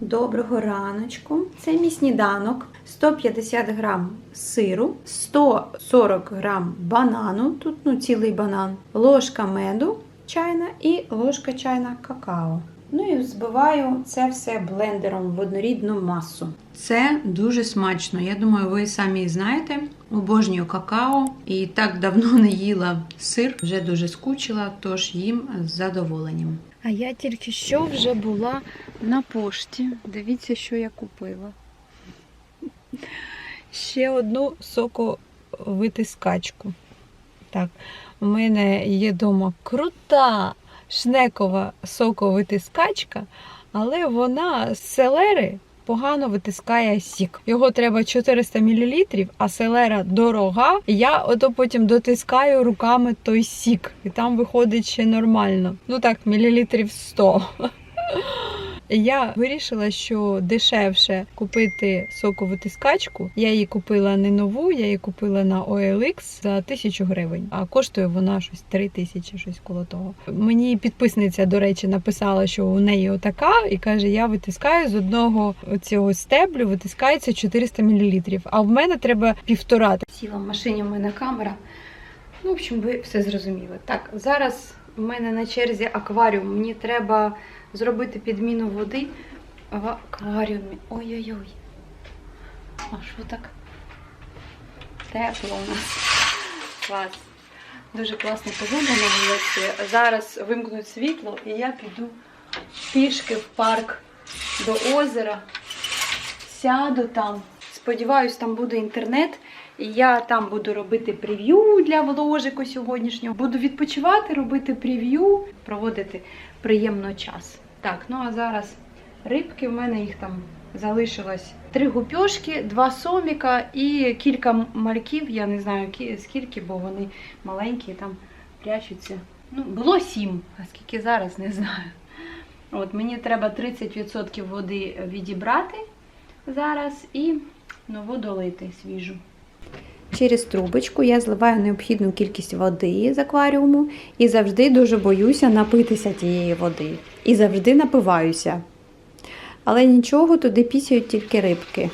Доброго раночку. Це мій сніданок. 150 грам сиру, 140 грам банану, тут ну, цілий банан, ложка меду чайна і ложка чайна какао. Ну і збиваю це все блендером в однорідну масу. Це дуже смачно. Я думаю, ви самі знаєте. Обожнюю какао і так давно не їла сир, вже дуже скучила, тож їм з задоволенням. А я тільки що вже була на пошті. Дивіться, що я купила. Ще одну соковитискачку. Так, у мене є вдома крута шнекова соковитискачка, але вона з селери погано витискає сік. Його треба 400 мл, а селера дорога. Я ото потім дотискаю руками той сік, і там виходить ще нормально. Ну так, мілілітрів 100. Я вирішила, що дешевше купити соковитискачку. Я її купила не нову, я її купила на OLX за тисячу гривень, а коштує вона щось три тисячі, щось коло того. Мені підписниця, до речі, написала, що у неї отака, і каже: я витискаю з одного цього стеблю, витискається 400 мл, а в мене треба півтора. Сіла в машині, в мене камера. Ну, в общем, ви все зрозуміли. Так, зараз в мене на черзі акваріум. Мені треба зробити підміну води в акваріумі. Ой-ой-ой. А що так? Тепло у нас. Клас. Дуже класна погода на вулиці. Зараз вимкнуть світло і я піду пішки в парк до озера. Сяду там. Сподіваюсь, там буде інтернет. Я там буду робити прев'ю для вложику сьогоднішнього. Буду відпочивати, робити прев'ю, проводити приємно час. Так, ну а зараз рибки в мене їх там залишилось три гупьошки, два соміка і кілька мальків. Я не знаю скільки, бо вони маленькі там прячуться. Ну, було сім, а скільки зараз, не знаю. От мені треба 30% води відібрати зараз і нову долити свіжу. Через трубочку я зливаю необхідну кількість води з акваріуму і завжди дуже боюся напитися тієї води. І завжди напиваюся. Але нічого, туди пісяють тільки рибки.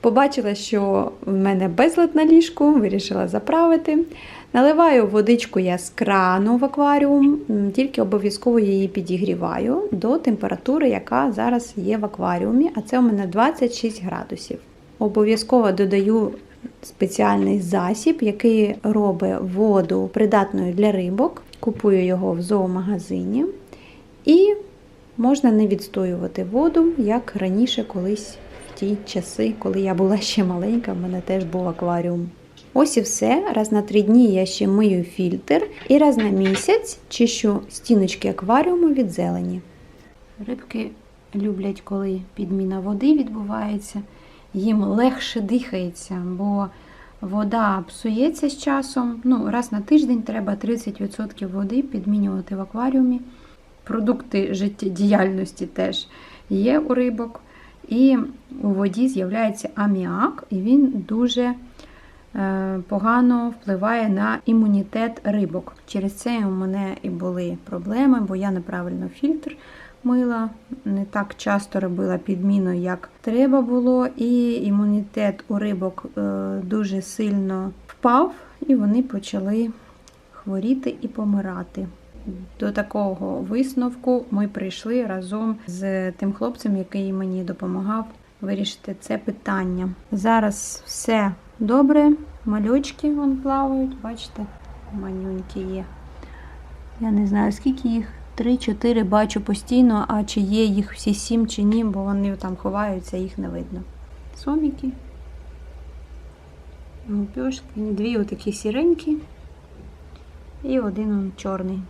Побачила, що в мене безлад на ліжку, вирішила заправити. Наливаю водичку я з крану в акваріум, тільки обов'язково її підігріваю до температури, яка зараз є в акваріумі, а це у мене 26 градусів. Обов'язково додаю спеціальний засіб, який робить воду придатною для рибок. Купую його в зоомагазині. І можна не відстоювати воду, як раніше колись в ті часи, коли я була ще маленька, в мене теж був акваріум. Ось і все. Раз на три дні я ще мию фільтр і раз на місяць чищу стіночки акваріуму від зелені. Рибки люблять, коли підміна води відбувається. Їм легше дихається, бо вода псується з часом. Ну, раз на тиждень треба 30% води підмінювати в акваріумі. Продукти життєдіяльності теж є у рибок. І у воді з'являється аміак, і він дуже погано впливає на імунітет рибок. Через це у мене і були проблеми, бо я неправильно фільтр мила, не так часто робила підміну, як треба було, і імунітет у рибок е, дуже сильно впав, і вони почали хворіти і помирати. До такого висновку ми прийшли разом з тим хлопцем, який мені допомагав вирішити це питання. Зараз все добре, малючки вон плавають, бачите, манюнькі є. Я не знаю, скільки їх. Три-чотири бачу постійно, а чи є їх всі сім чи ні, бо вони там ховаються, їх не видно. Соміки. Гупьошки, дві отакі сіренькі і один он чорний.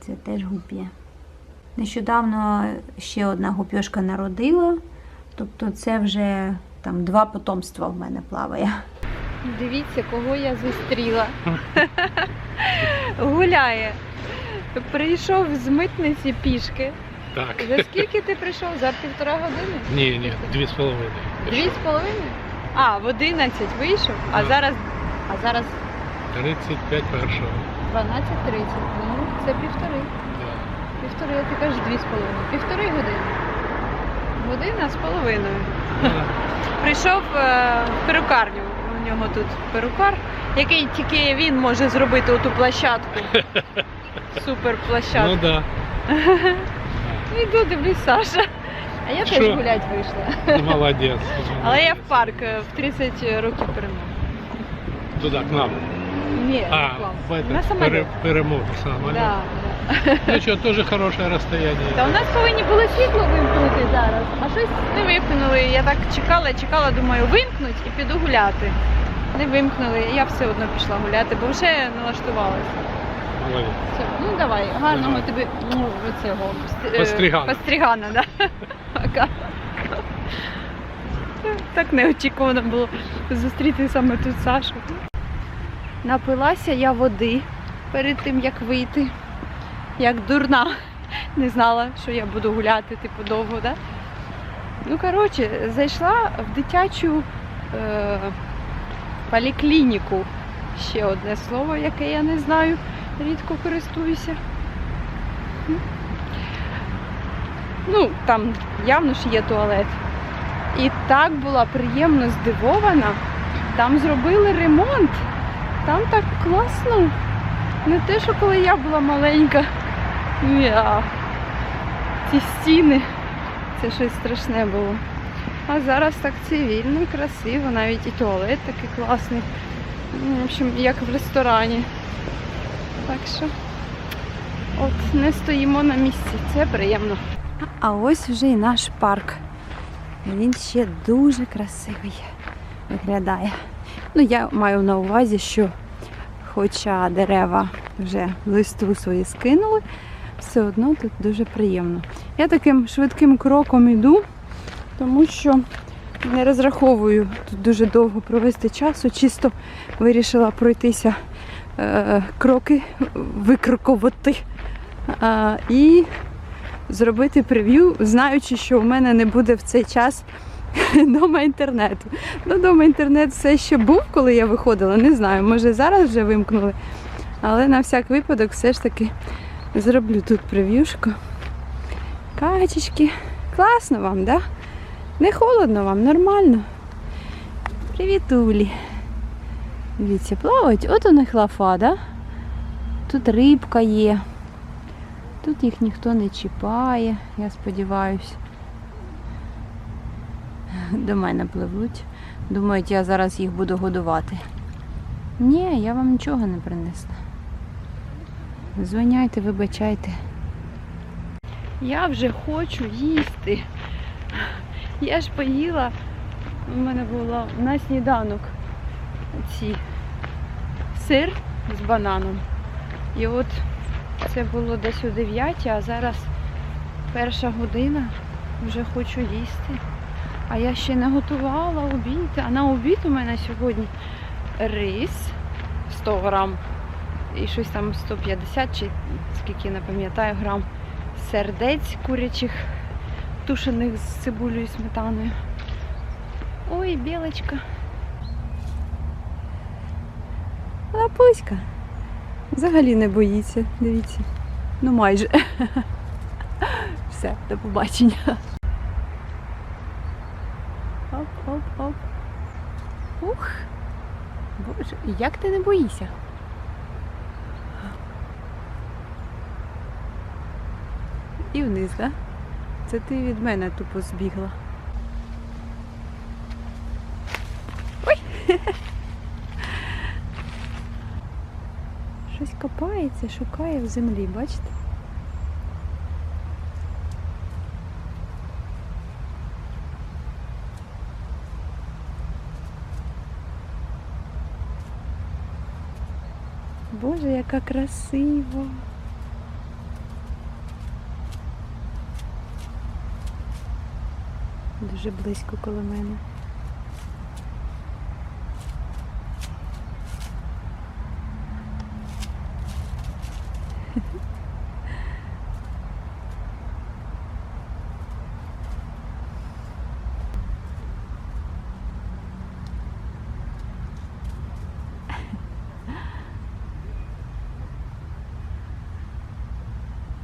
Це теж гуп'є. Нещодавно ще одна гупьошка народила, тобто це вже там два потомства в мене плаває. Дивіться, кого я зустріла. Гуляє. Прийшов з митниці пішки. Так. За скільки ти прийшов? За півтора години? Ні, ні, дві з половиною. Дві з половиною? А, в 11 вийшов, а Так. зараз. А зараз 35 першого. 12.30. Ну, це півтори. Так. Півтори півтори, ти кажеш дві з половиною. Півтори години. Година з половиною. Прийшов е, в перукарню. У нього тут перукар, який тільки він може зробити оту площадку. Супер площадку. Ну да. Іду, дивлюсь, Саша. А я теж Що? гулять вийшла. Ты молодец. Але я в парк е, в 30 років перемог. Туда, к нам. Ні, А, реклама. в этот, на самоліт. пере, перемог самолет. Да, да. Ну что, тоже хорошее расстояние. Та у нас повинні були світло вимкнути зараз, а щось не вимкнули. Я так чекала, чекала, думаю, вимкнуть і піду гуляти. Не вимкнули, я все одно пішла гуляти, бо вже налаштувалася. Все, ну давай, гарного Давай. тобі ну, оцього ст- е, Постригана. постригана, да. Пока. Так неочікувано було зустріти саме тут Сашу. Напилася я води перед тим, як вийти. Як дурна. Не знала, що я буду гуляти, типу, довго, да? Ну, коротше, зайшла в дитячу е, поліклініку. Ще одне слово, яке я не знаю, рідко користуюся. Ну, там явно ж є туалет. І так була приємно здивована. Там зробили ремонт. Там так класно. Не те, що коли я була маленька. Ні, ці стіни. Це щось страшне було. А зараз так цивільно, красиво, навіть і туалет такий класний. Ну, В общем, як в ресторані. Так що от не стоїмо на місці, це приємно. А ось вже і наш парк. Він ще дуже красивий виглядає. Ну, я маю на увазі, що хоча дерева вже листу свої скинули, все одно тут дуже приємно. Я таким швидким кроком йду, тому що не розраховую тут дуже довго провести часу, чисто вирішила пройтися е, кроки, викрокувати е, і зробити прев'ю, знаючи, що у мене не буде в цей час дома інтернету. Ну, дома інтернет все ще був, коли я виходила, не знаю, може зараз вже вимкнули. Але на всяк випадок все ж таки зроблю тут прев'юшку. Качечки. Класно вам, да? Не холодно вам, нормально. Привіт, Улі. Дивіться, плавають. От у них лафа, да? Тут рибка є. Тут їх ніхто не чіпає, я сподіваюся. До мене пливуть. Думають, я зараз їх буду годувати. Ні, я вам нічого не принесла. Звиняйте, вибачайте. Я вже хочу їсти. Я ж поїла, у мене було на сніданок ці сир з бананом. І от це було десь о 9, а зараз перша година. Вже хочу їсти. А я ще не готувала обід. А на обід у мене сьогодні рис 100 грам і щось там 150 чи скільки не пам'ятаю грам сердець курячих, тушених з цибулею і сметаною. Ой, білочка. Лапуська. Взагалі не боїться, дивіться. Ну майже. Все, до побачення. Оп, оп, оп. Ух. Боже, як ти не боїшся? І вниз, так? Це ти від мене тупо збігла. Ой! Щось копається, шукає в землі, бачите? Боже, яка красива! дуже близько коло мене.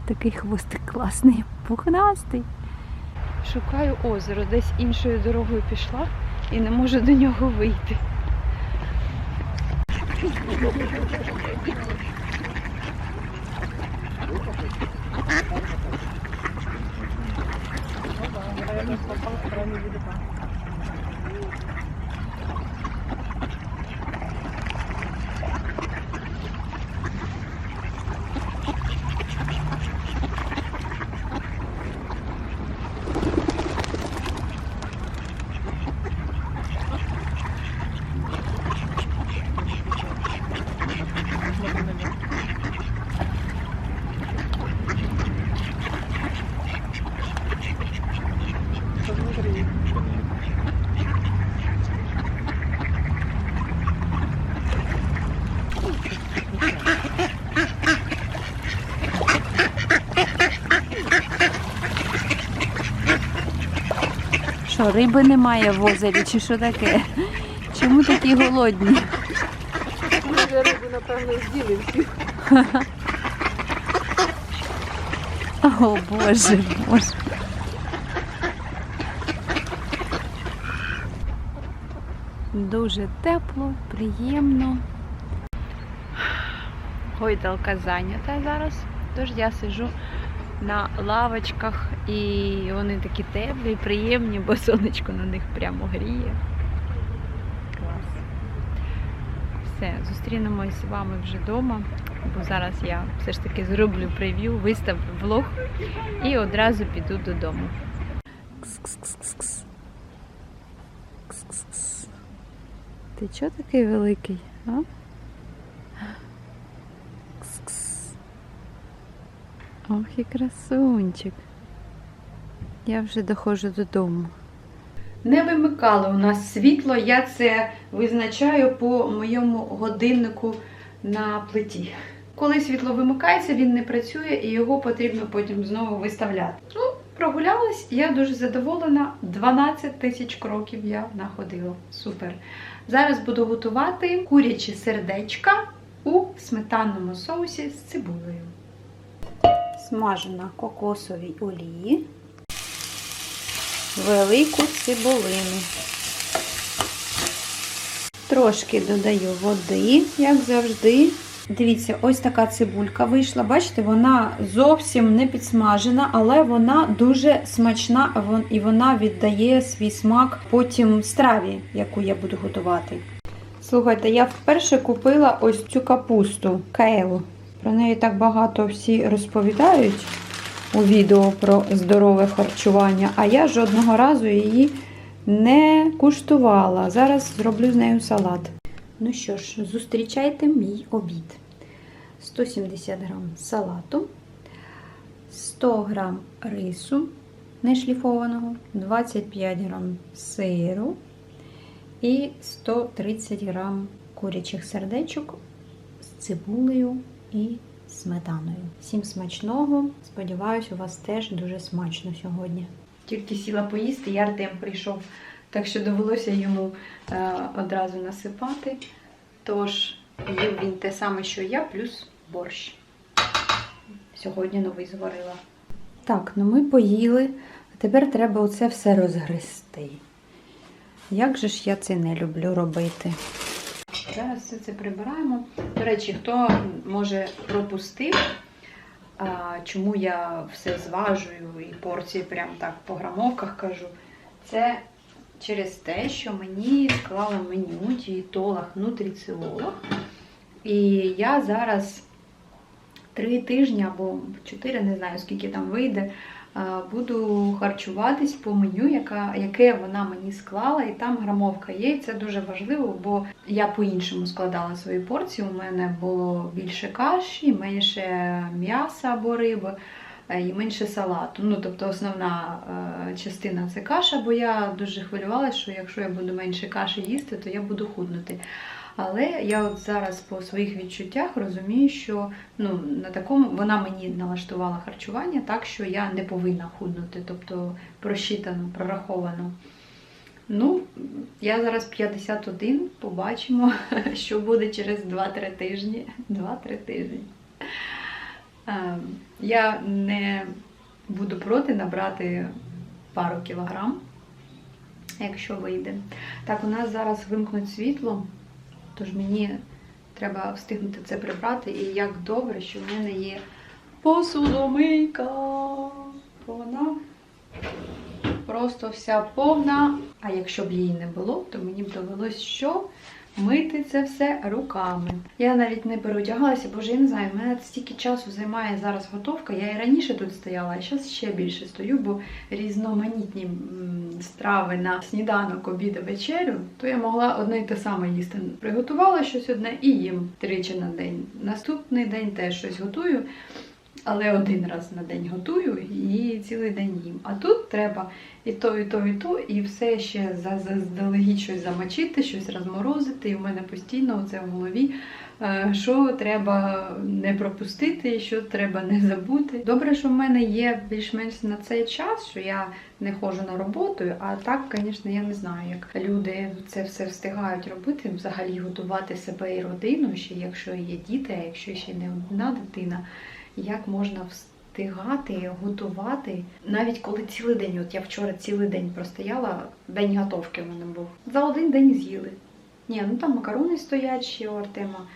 Такий хвостик класний, пухнастий. Шукаю озеро, десь іншою дорогою пішла і не можу до нього вийти. Що, риби немає в озері, чи що таке? Чому такі голодні? Може, рибу, напевно, з'їли всі. О Боже, Боже. Дуже тепло, приємно. Гойдалка зайнята зараз, тож я сижу на лавочках і вони такі теплі, приємні, бо сонечко на них прямо гріє. Клас. Все, зустрінемось з вами вже вдома, бо зараз я все ж таки зроблю прев'ю, виставлю влог і одразу піду додому. Кс-кс-кс-кс. Ти чого такий великий? А? Ох і красунчик. Я вже доходжу додому. Не вимикали у нас світло, я це визначаю по моєму годиннику на плиті. Коли світло вимикається, він не працює і його потрібно потім знову виставляти. Ну, прогулялась, я дуже задоволена. 12 тисяч кроків я находила. Супер. Зараз буду готувати курячі сердечка у сметанному соусі з цибулею. Смажу на кокосовій олії велику цибулину. Трошки додаю води, як завжди. Дивіться, ось така цибулька вийшла. Бачите, вона зовсім не підсмажена, але вона дуже смачна і вона віддає свій смак потім страві, яку я буду готувати. Слухайте, я вперше купила ось цю капусту кейлу. Про неї так багато всі розповідають у відео про здорове харчування, а я жодного разу її не куштувала. Зараз зроблю з нею салат. Ну що ж, зустрічайте мій обід. 170 грам салату, 100 грам рису нешліфованого, 25 грам сиру і 130 грам курячих сердечок з цибулею і сметаною. Всім смачного! Сподіваюсь, у вас теж дуже смачно сьогодні. Тільки сіла поїсти, і Артем прийшов, так що довелося йому е, одразу насипати. Тож їв він те саме, що я, плюс борщ. Сьогодні новий зварила. Так, ну ми поїли, а тепер треба оце все розгрести. Як же ж я це не люблю робити? Зараз все це прибираємо. До речі, хто може пропустив, чому я все зважую і порції прям так по грамовках кажу, це через те, що мені склала меню дієтолог, нутриціолог. І я зараз три тижні або чотири, не знаю скільки там вийде, буду харчуватись по меню, яка, яке вона мені склала, і там грамовка є. І це дуже важливо, бо я по-іншому складала свої порції. У мене було більше каші, менше м'яса або риби. е, І менше салату. Ну, тобто основна е, частина це каша, бо я дуже хвилювалася, що якщо я буду менше каші їсти, то я буду худнути. Але я от зараз по своїх відчуттях розумію, що ну, на такому вона мені налаштувала харчування так, що я не повинна худнути, тобто просчитано, прораховано. Ну, я зараз 51, побачимо, що буде через 2-3 тижні. 2-3 тижні. Я не буду проти набрати пару кілограм, якщо вийде. Так, у нас зараз вимкнуть світло, тож мені треба встигнути це прибрати. І як добре, що в мене є посудомийка. Вона просто вся повна. А якщо б її не було, то мені б довелось що? Мити це все руками. Я навіть не переодягалася, бо я не знаю, мене стільки часу займає зараз готовка. Я і раніше тут стояла, а зараз ще більше стою, бо різноманітні страви на сніданок, обід, вечерю, то я могла одне й те саме їсти. Приготувала щось одне і їм тричі на день. Наступний день теж щось готую. Але один раз на день готую і цілий день їм. А тут треба і то, і то, і то, і все ще за- заздалегідь щось замочити, щось розморозити. І в мене постійно це в голові, е, що треба не пропустити, що треба не забути. Добре, що в мене є більш-менш на цей час, що я не ходжу на роботу, а так, звісно, я не знаю, як люди це все встигають робити, взагалі готувати себе і родину, ще якщо є діти, а якщо ще не одна дитина як можна встигати готувати, навіть коли цілий день, от я вчора цілий день простояла, день готовки в мене був. За один день з'їли. Ні, ну там макарони стоять ще у Артема,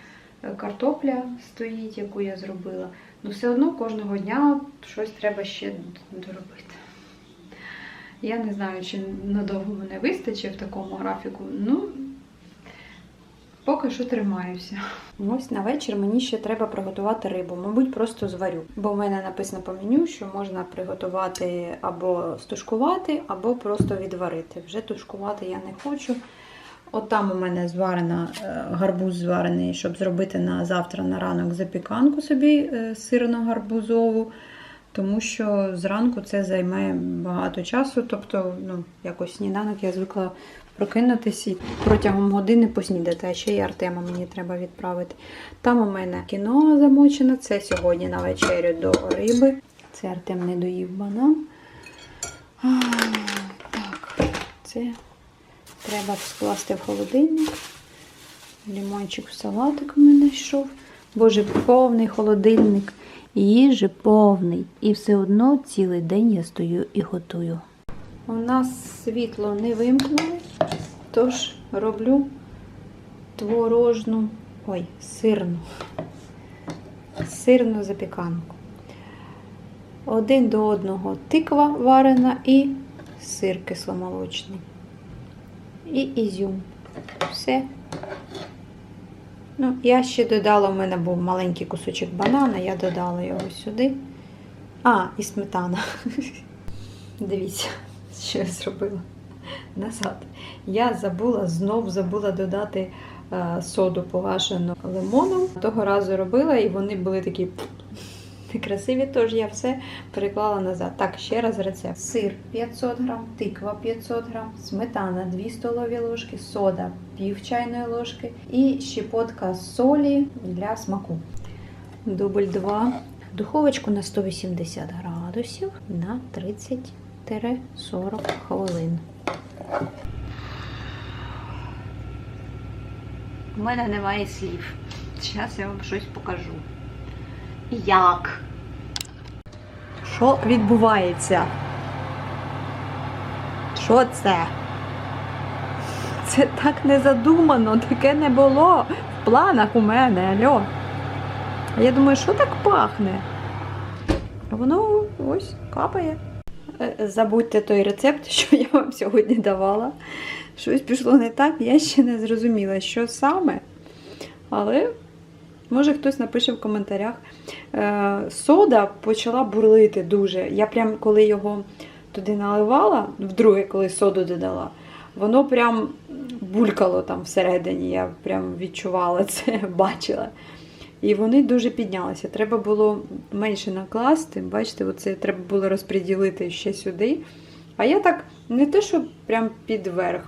е, картопля стоїть, яку я зробила. Ну все одно кожного дня щось треба ще доробити. Я не знаю, чи надовго мене вистачить в такому графіку. Ну, Поки що тримаюся. Ось на вечір мені ще треба приготувати рибу. Мабуть, просто зварю. Бо в мене написано по меню, що можна приготувати або стушкувати, або просто відварити. Вже тушкувати я не хочу. От там у мене зварена е, гарбуз зварений, щоб зробити на завтра на ранок запіканку собі е, сирно-гарбузову. Тому що зранку це займе багато часу. Тобто, ну, якось сніданок я звикла прокинутися і протягом години поснідати, а ще й Артема мені треба відправити. Там у мене кіно замочено, це сьогодні на вечерю до риби. Це Артем не доїв банан. А, так, це треба скласти в холодильник. Лімончик в салатик у мене йшов. Боже, повний холодильник. Їжі повний. І все одно цілий день я стою і готую. У нас світло не вимкнули, тож роблю творожну, ой, сирну, сирну запіканку. Один до одного тиква варена і сир кисломолочний. І ізюм. Все. Ну, я ще додала, у мене був маленький кусочок банана, я додала його сюди. А, і сметана. Дивіться, що я зробила назад. Я забула, знов забула додати е, соду погашену лимоном. Того разу робила, і вони були такі некрасиві, тож я все переклала назад. Так, ще раз рецепт. Сир 500 грам, тиква 500 грам, сметана 2 столові ложки, сода пів чайної ложки і щепотка солі для смаку. Дубль 2. Духовочку на 180 градусів на 30-40 хвилин. У мене немає слів. Зараз я вам щось покажу. Як? Що відбувається? Що це? Це так не задумано, таке не було в планах у мене, альо. Я думаю, що так пахне? Воно ось капає. Е, Забудьте той рецепт, що я вам сьогодні давала. Щось пішло не так, я ще не зрозуміла, що саме. Але може хтось напише в коментарях. Е, Сода почала бурлити дуже. Я прям коли його туди наливала, вдруге, коли соду додала, воно прям булькало там всередині. Я прям відчувала це, бачила. І вони дуже піднялися. Треба було менше накласти. Бачите, оце треба було розподілити ще сюди. А я так не те, що прям під верх.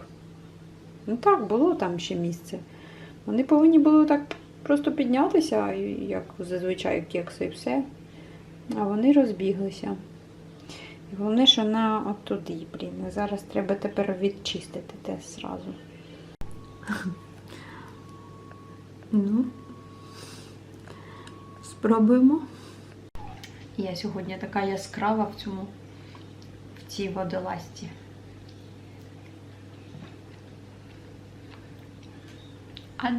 Ну так, було там ще місце. Вони повинні були так просто піднятися, як зазвичай кекси і все. А вони розбіглися. І головне, що на оттуди, блін. Зараз треба тепер відчистити те зразу. Ну, спробуємо. Я сьогодні така яскрава в цьому в цій водолазці. А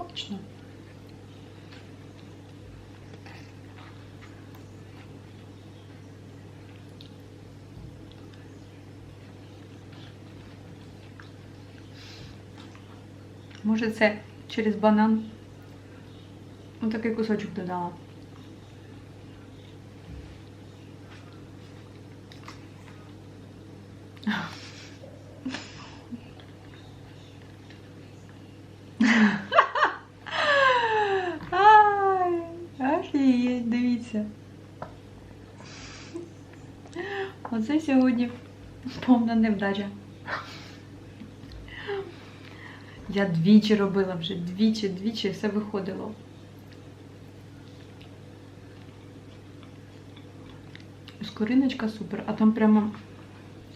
смачно. Може, це через банан? Ось такий кусочок додала. Ай, офігеть, дивіться. Оце сьогодні повна невдача. Я двічі робила вже, двічі, двічі все виходило. Скориночка супер, а там прямо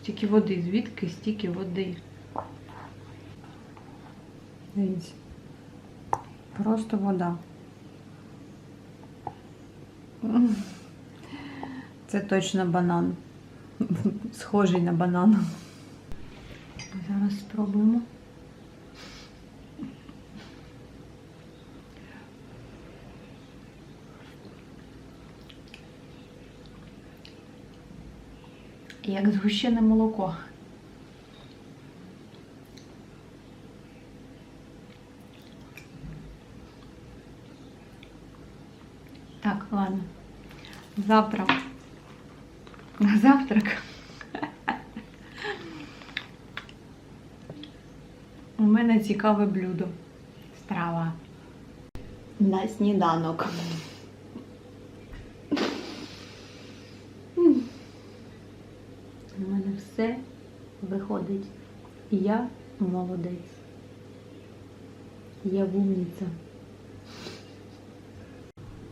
стільки води. Звідки стільки води? Дивіться. Просто вода. Це точно банан. Схожий на банан. Зараз спробуємо. Як згущене молоко. Так, ладно. Завтра. На завтрак. У мене цікаве блюдо. Страва. На сніданок. У мене все виходить. І я молодець. Я вумниця.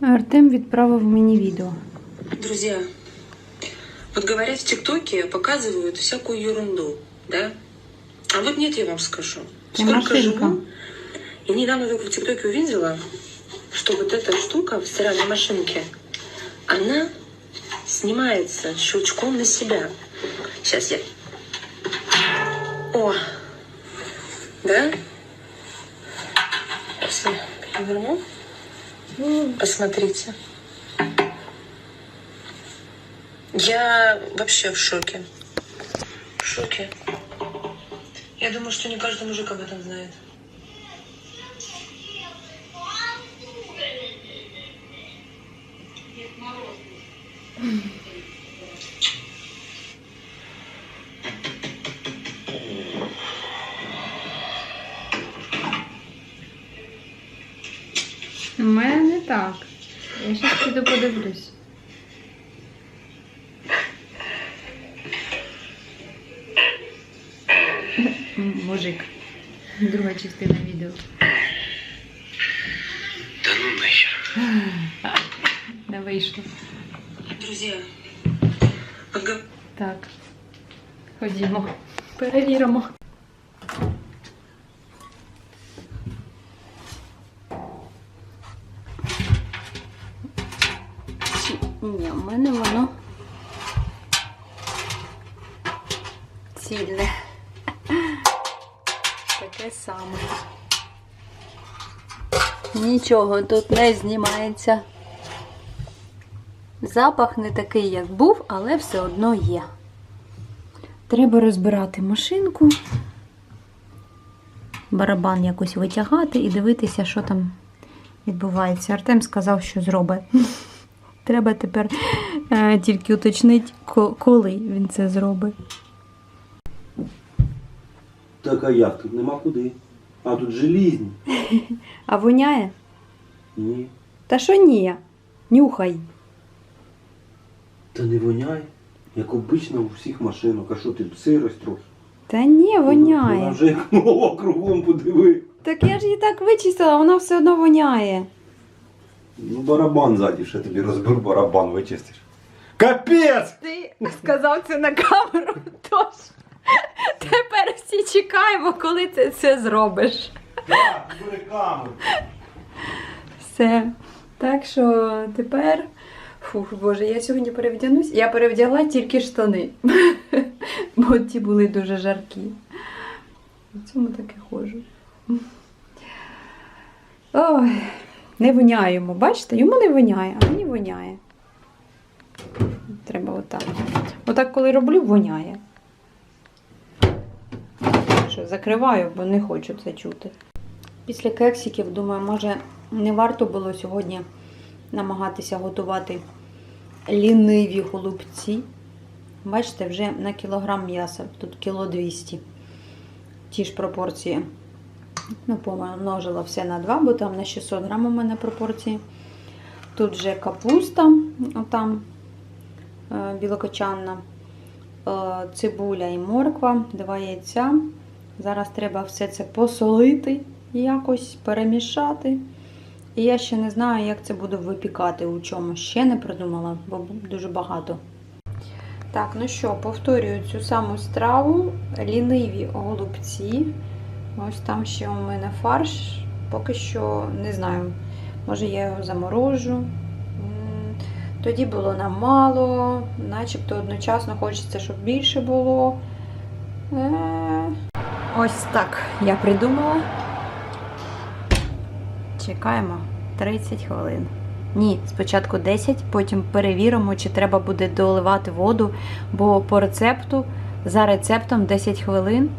Артем відправив мені відео. Друзья, вот говорят в ТикТоке, показывают всякую ерунду, да? А вот нет, я вам скажу. Сколько машинка. живу, и недавно только в ТикТоке увидела, что вот эта штука в стиральной машинке, она снимается щелчком на себя. Сейчас я... О! Да? Сейчас я переверну. Посмотрите. Я вообще в шоке. В шоке. Я думаю, что не каждый мужик об этом знает. У мене не так. Я зараз піду подивлюсь. Мужик. Друга частина відео. Да ну нахер. Не вийшло. Друзья, вот гов- Так. Ходімо. Перевіримо. Чи- Ні, в мене воно Нічого тут не знімається. Запах не такий, як був, але все одно є. Треба розбирати машинку, барабан якось витягати і дивитися, що там відбувається. Артем сказав, що зробить. Треба тепер е, тільки уточнити, коли він це зробить. Так а як? Тут нема куди. А тут желізні. А воняє? Ні. Та що ні? Нюхай. Та не воняє. Як обично у всіх машинах. А що ти сирость трохи? Та ні, Вона вже як нова кругом подиви. Так я ж її так вичистила, вона все одно воняє. Ну барабан ззаді ще тобі розберу, барабан вичистиш. Капець! Ти сказав це на камеру, тож тепер всі чекаємо, коли ти це зробиш. Бери камеру. Все. Так що тепер Фух, боже, я сьогодні перевдягнусь. Я перевдягла тільки штани. Бо ті були дуже жаркі. В цьому так і ходжу. Ой, не воняє йому, бачите? Йому не воняє, а мені воняє. Треба отак. Отак, коли роблю, воняє. Що, закриваю, бо не хочу це чути. Після кексиків, думаю, може, не варто було сьогодні намагатися готувати ліниві голубці. Бачите, вже на кілограм м'яса, тут кіло 200. Ті ж пропорції. Ну, помножила все на 2, бо там на 600 грам у мене пропорції. Тут вже капуста, отам е, білокочанна, е, цибуля і морква, два яйця. Зараз треба все це посолити, якось перемішати. І я ще не знаю, як це буду випікати у чому. Ще не придумала, бо дуже багато. Так, ну що, повторюю цю саму страву. Ліниві голубці. Ось там ще у мене фарш. Поки що не знаю. Може я його заморожу. Тоді було нам мало, начебто одночасно хочеться, щоб більше було. Е, Ось так я придумала. Чекаємо 30 хвилин. Ні, спочатку 10, потім перевіримо, чи треба буде доливати воду, бо по рецепту за рецептом 10 хвилин.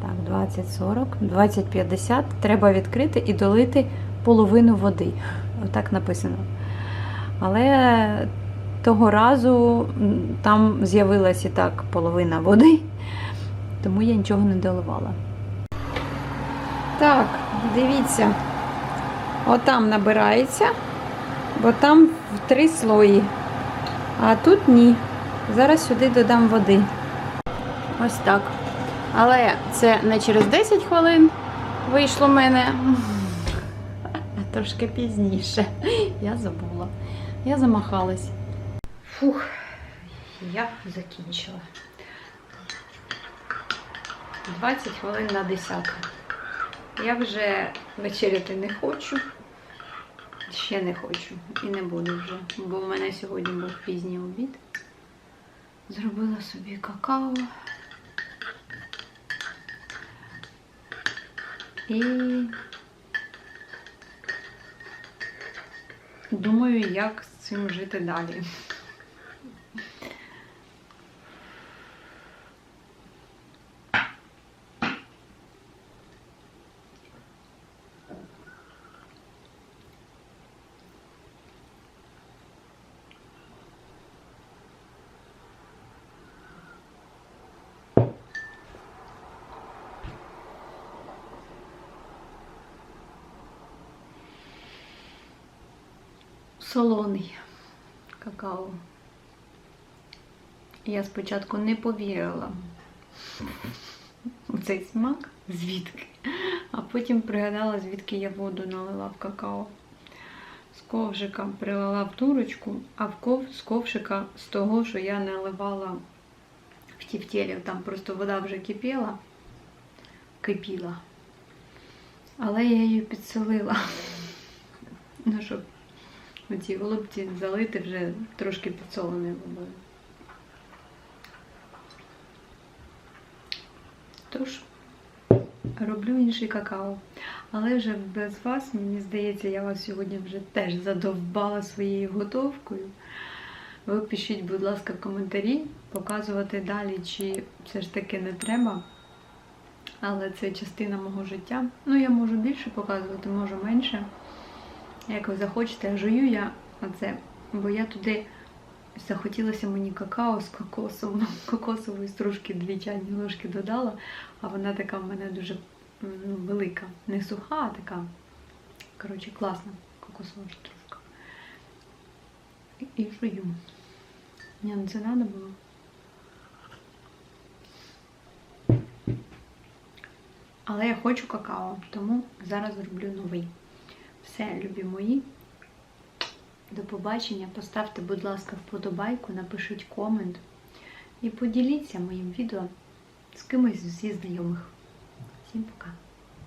Так, 20-40, 20-50 треба відкрити і долити половину води. Отак написано. Але того разу там з'явилася і так половина води, тому я нічого не доливала. Так, дивіться. Отам набирається, бо там в три слої. А тут ні. Зараз сюди додам води. Ось так. Але це не через 10 хвилин вийшло в мене. а Трошки пізніше. Я забула. Я замахалась. Фух, я закінчила. 20 хвилин на 10. Я вже вечеряти не хочу. Ще не хочу і не буду вже, бо в мене сьогодні був пізній обід. Зробила собі какао. І думаю, як з цим жити далі. Солоний какао. Я спочатку не повірила у цей смак, звідки, а потім пригадала, звідки я воду налила в какао. З ковшика прилила в турочку, а в ков, з ковшика з того, що я наливала в тівтєлів, там просто вода вже кипіла, кипіла. Але я її підсолила. Ну, щоб оці голубці залити вже трошки підсоленою водою. Тож, роблю інший какао. Але вже без вас, мені здається, я вас сьогодні вже теж задовбала своєю готовкою. Ви пишіть, будь ласка, в коментарі, показувати далі, чи все ж таки не треба. Але це частина мого життя. Ну, я можу більше показувати, можу менше. Як ви захочете, жую я оце, бо я туди захотілося мені какао з кокосом. Кокосової трошки дві чайні ложки додала, а вона така в мене дуже ну, велика. Не суха, а така. Коротше, класна кокосова стружка. І, і жую. Ні, ну це треба було. Але я хочу какао, тому зараз зроблю новий. Все, любі мої. До побачення. Поставте, будь ласка, вподобайку, напишіть комент і поділіться моїм відео з кимось зі знайомих. Всім пока!